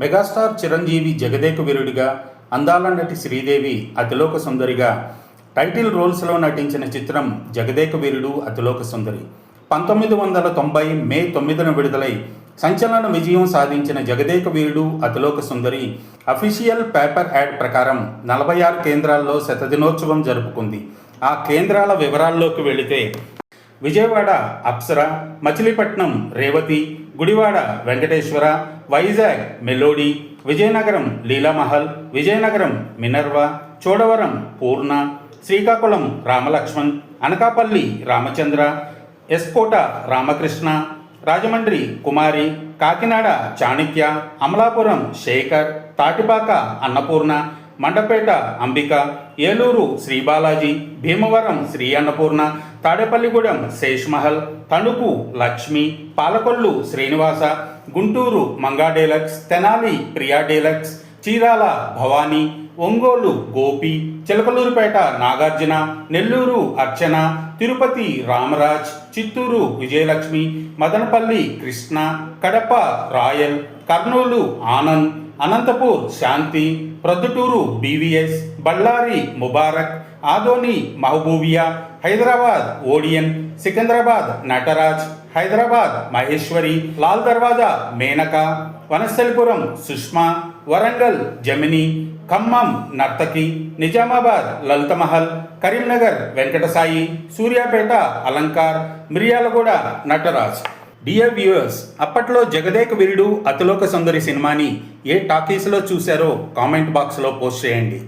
Megastar Chiranjeevi జగదేక వీరుడిగా అందాల నటి శ్రీదేవి అతిలోక సుందరిగా title రోల్స్లో నటించిన చిత్రం జగదేక వీరుడు అతిలోక సుందరి. పంతొమ్మిది వందల తొంభై మే తొమ్మిదిన విడుదలై సంచలన విజయం సాధించిన Jagadeka Veerudu Athiloka Sundari official paper ad ప్రకారం నలభై ఆరు కేంద్రాల్లో శతదినోత్సవం జరుపుకుంది. ఆ కేంద్రాల వివరాల్లోకి వెళితే Vijayawada Apsara Machilipatnam Revathi Gudivada Venkateswara Vizag Melody Vizianagaram Leelamahal Vizianagaram Minerva Chodavaram Purna Srikakulam Ramalakshman Anakapalli Ramachandra Skota Ramakrishna Rajahmundry Kumari Kakinada Chanakya Amalapuram Sekhar Tatipaka Annapurna Mandapeta Ambika Eluru Sribalaji Bhimavaram Sri Annapurna Tadepalligudem Seshmahal Tanuku Lakshmi Palakollu Srinivasa Guntur Manga Deluxe Tenali Priya Deluxe Chirala Bhavani Ongole Gopi Chilakaluripet Nagarjuna Nellore Archana Tirupati Ramraj Chittoor Vijayalakshmi Madanapalle Krishna Kadapa Royal Kurnool Anand Anantapur Shanti Proddatur BVS Bellary Mubarak Adoni Mahboobia Hyderabad Odeon Secunderabad Natraj Hyderabad Maheshwari Lal Darwaza Menaka Vanasthalipuram Sushma Warangal Jamini Khammam Nartaki Nizamabad Lalithamahal Karimnagar Venkatasai Suryapet Alankar Miryalaguda Natraj. Dear viewers అప్పట్లో జగదేక వీరుడు అతిలోక సుందరి సినిమాని ఏ టాకీస్లో చూశారో comment బాక్స్లో post చేయండి.